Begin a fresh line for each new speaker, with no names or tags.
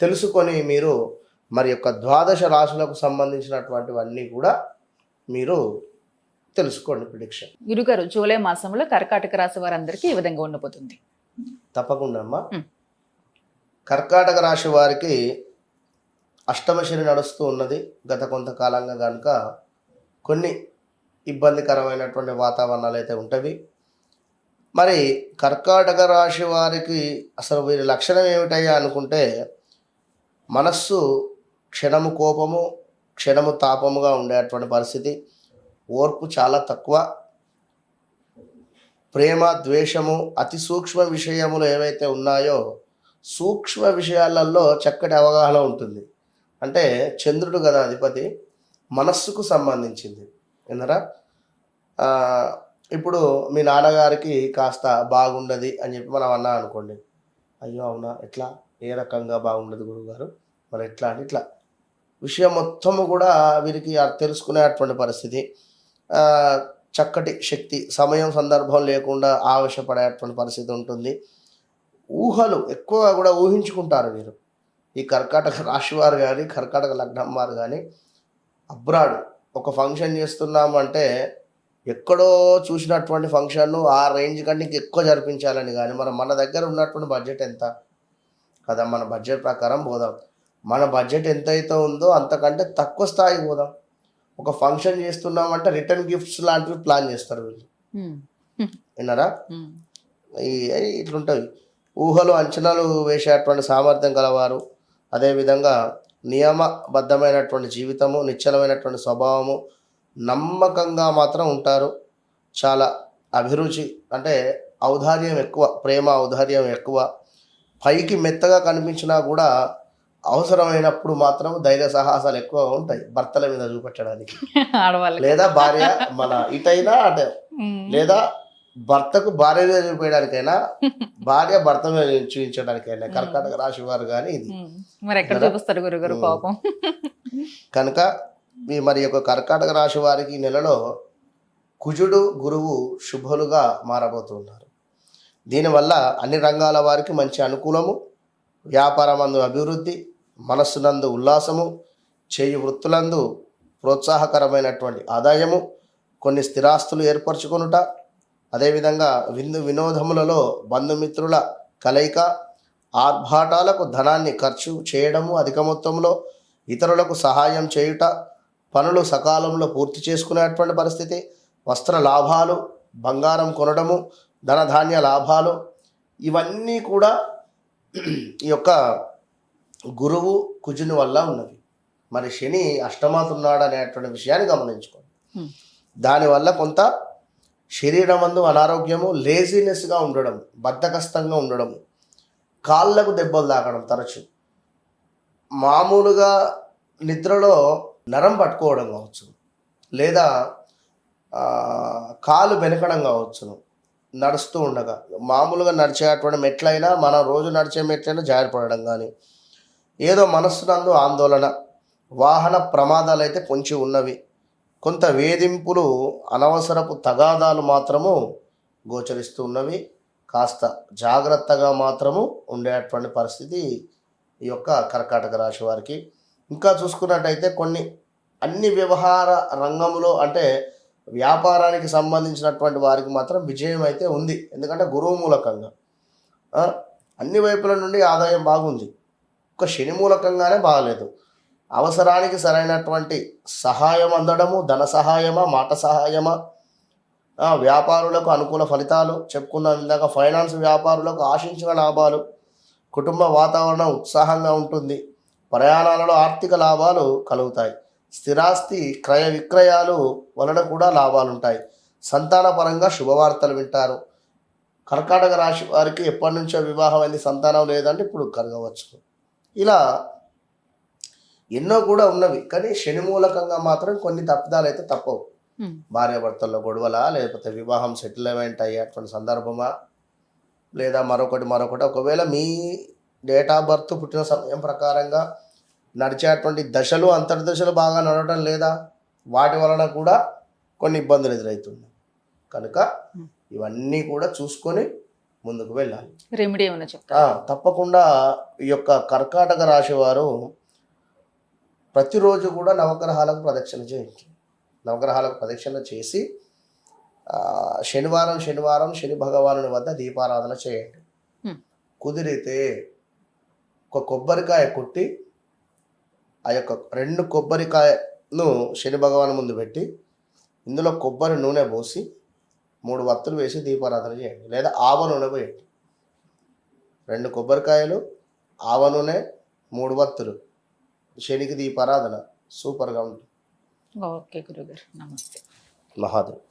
తెలుసుకొని మీరు మరి యొక్క ద్వాదశ రాశులకు సంబంధించినటువంటివన్నీ కూడా మీరు తెలుసుకోండి ప్రిడిక్షన్
గురుగారు జూలై మాసంలో కర్కాటక రాశి వారందరికీ ఈ విధంగా ఉండబోతుంది.
తప్పకుండా అమ్మా. కర్కాటక రాశి వారికి అష్టమ శని నడుస్తూ ఉన్నది. గత కొంతకాలంగా కనుక కొన్ని ఇబ్బందికరమైనటువంటి వాతావరణాలు అయితే ఉంటవి. మరి కర్కాటక రాశి వారికి అసలు వీరి లక్షణం ఏమిటయ్యా అనుకుంటే మనస్సు క్షణము కోపము క్షణము తాపముగా ఉండేటువంటి పరిస్థితి. ఓర్పు చాలా తక్కువ. ప్రేమ ద్వేషము అతి సూక్ష్మ విషయములు ఏవైతే ఉన్నాయో సూక్ష్మ విషయాలలో చక్కటి అవగాహన ఉంటుంది. అంటే చంద్రుడు కదా అధిపతి మనస్సుకు సంబంధించింది. విన్నరా? ఇప్పుడు మీ నాన్నగారికి కాస్త బాగుండదు అని చెప్పి మనం అన్నా అనుకోండి అయ్యో అవునా? ఎట్లా? ఏ రకంగా బాగుండదు గురువుగారు? మరి ఎట్లా అని ఇట్లా. విషయం మొత్తము కూడా వీరికి తెలుసుకునేటువంటి పరిస్థితి. చక్కటి శక్తి సమయం సందర్భం లేకుండా ఆవశ్యపడేటువంటి పరిస్థితి ఉంటుంది. ఊహలు ఎక్కువగా కూడా ఊహించుకుంటారు వీరు. ఈ కర్కాటక రాశి వారు కానీ కర్కాటక లగ్నం వారు కానీ అబ్రాడ్ ఒక ఫంక్షన్ చేస్తున్నాము అంటే ఎక్కడో చూసినటువంటి ఫంక్షన్ ఆ రేంజ్ కంటే ఎక్కువ జరిపించాలని కానీ మనం మన దగ్గర ఉన్నటువంటి బడ్జెట్ ఎంత? కదా మన బడ్జెట్ ప్రకారం పోదాం. మన బడ్జెట్ ఎంత అయితే ఉందో అంతకంటే తక్కువ స్థాయికి పోదాం. ఒక ఫంక్షన్ చేస్తున్నామంటే రిటర్న్ గిఫ్ట్స్ లాంటివి ప్లాన్ చేస్తారు వీళ్ళు. విన్నారా? ఇట్లుంటవి ఊహలు అంచనాలు వేసేటువంటి సామర్థ్యం గలవారు అదేవిధంగా నియమబద్ధమైనటువంటి జీవితము నిశ్చలమైనటువంటి స్వభావము నమ్మకంగా మాత్రం ఉంటారు. చాలా అభిరుచి అంటే ఔదార్యం ఎక్కువ ప్రేమ ఔదార్యం ఎక్కువ. పైకి మెత్తగా కనిపించినా కూడా అవసరమైనప్పుడు మాత్రం ధైర్య సాహసాలు ఎక్కువ ఉంటాయి భర్తల మీద చూపించడానికి
ఆడవాళ్ళకి
లేదా భార్య మన ఇటైనా అటు. లేదా భర్తకు భార్య మీద చూపించడానికైనా భార్య భర్త మీద చూపించడానికైనా కర్కాటక రాశి వారు కానీ ఇది
ఉమ్. మరి ఎక్కడ
కదా?
చూపిస్తారు గురుగారు. పాపం
కనుక ఈ మరి యొక్క కర్కాటక రాశి వారికి నెలలో కుజుడు గురువు శుభులుగా మారబోతున్నారు దీనివల్ల అన్ని రంగాల వారికి మంచి అనుకూలము వ్యాపారమందు అభివృద్ధి మనస్సునందు ఉల్లాసము చేయి వృత్తులందు ప్రోత్సాహకరమైనటువంటి ఆదాయము కొన్ని స్థిరాస్తులు ఏర్పరచుకొనుట అదేవిధంగా విందు వినోదములలో బంధుమిత్రుల కలయిక ఆర్భాటాలకు ధనాన్ని ఖర్చు చేయడము అధిక మొత్తంలో ఇతరులకు సహాయం చేయుట పనులు సకాలంలో పూర్తి చేసుకునేటువంటి పరిస్థితి వస్త్ర లాభాలు బంగారం కొనడము ధనధాన్య లాభాలు ఇవన్నీ కూడా ఈ యొక్క గురువు కుజుని వల్ల ఉన్నవి మరి శని అష్టమాతున్నాడు అనేటువంటి విషయాన్ని గమనించుకోండి. దానివల్ల కొంత శరీరమందు అనారోగ్యము లేజినెస్గా ఉండడం బద్ధకస్తంగా ఉండడం కాళ్ళకు దెబ్బలు తాకడం తరచు మామూలుగా నిద్రలో నరం పట్టుకోవడం కావచ్చు లేదా కాలు వెనకడం కావచ్చును నడుస్తూ ఉండగా. మామూలుగా నడిచేటువంటి మెట్లైనా మనం రోజు నడిచే మెట్లైనా జారిపడడం కానీ ఏదో మనస్సునందు ఆందోళన వాహన ప్రమాదాలు అయితే పొంచి ఉన్నవి. కొంత వేధింపులు అనవసరపు తగాదాలు మాత్రము గోచరిస్తూ ఉన్నవి. కాస్త జాగ్రత్తగా మాత్రము ఉండేటువంటి పరిస్థితి ఈ యొక్క కర్కాటక రాశి వారికి. ఇంకా చూసుకున్నట్టయితే కొన్ని అన్ని వ్యవహార రంగంలో అంటే వ్యాపారానికి సంబంధించినటువంటి వారికి మాత్రం విజయం అయితే ఉంది. ఎందుకంటే గురువు మూలకంగా. అన్ని వైపుల నుండి ఆదాయం బాగుంది. ఒక శని మూలకంగానే బాగలేదు. అవసరానికి సరైనటువంటి సహాయం అందడము ధన సహాయమా మాట సహాయమా? వ్యాపారులకు అనుకూల ఫలితాలు చెప్పుకున్నాం ఇందాక ఫైనాన్స్ వ్యాపారులకు ఆశించిన లాభాలు కుటుంబ వాతావరణం ఉత్సాహంగా ఉంటుంది. ప్రయాణాలలో ఆర్థిక లాభాలు కలుగుతాయి. స్థిరాస్తి క్రయ విక్రయాలు వలన కూడా లాభాలు ఉంటాయి సంతానపరంగా శుభవార్తలు వింటారు. కర్కాటక రాశి వారికి ఎప్పటి నుంచో వివాహం అయింది సంతానం లేదంటే ఇప్పుడు కలగవచ్చు ఇలా ఎన్నో కూడా ఉన్నవి కానీ శని మూలకంగా మాత్రం కొన్ని తప్పిదాలు అయితే తప్పవు. భార్యాభర్తల్లో గొడవలా లేకపోతే వివాహం సెటిల్మెంట్ అయ్యేటువంటి సందర్భమా? లేదా మరొకటి మరొకటి. ఒకవేళ మీ డేట్ ఆఫ్ బర్త్ పుట్టిన సమయం ప్రకారంగా నడిచేటువంటి దశలు అంతర్దశలు బాగా నడవడం లేదా? వాటి వలన కూడా కొన్ని ఇబ్బందులు ఎదురవుతుంది కనుక ఇవన్నీ కూడా చూసుకొని ముందుకు వెళ్ళాలి.
రెమెడీ ఏమైనా చెప్తారా?
ఆ, తప్పకుండా ఈ యొక్క కర్కాటక రాశి వారు ప్రతిరోజు కూడా నవగ్రహాలకు ప్రదక్షిణ చేయండి. నవగ్రహాలకు ప్రదక్షిణ చేసి శనివారం శనివారం శని భగవానుని వద్ద దీపారాధన చేయండి. కుదిరితే ఒక కొబ్బరికాయ కొట్టి ఆ యొక్క రెండు కొబ్బరికాయను శని భగవాన్ ముందు పెట్టి ఇందులో కొబ్బరి నూనె పోసి మూడు వత్తులు వేసి దీపారాధన చేయండి. లేదా ఆవ నూనె పోయండి. రెండు కొబ్బరికాయలు ఆవ నూనె మూడు వత్తులు. శనికి దీపారాధన సూపర్గా ఉంటుంది.
ఓకే గురుగారు. నమస్తే.
మహాదేవ్.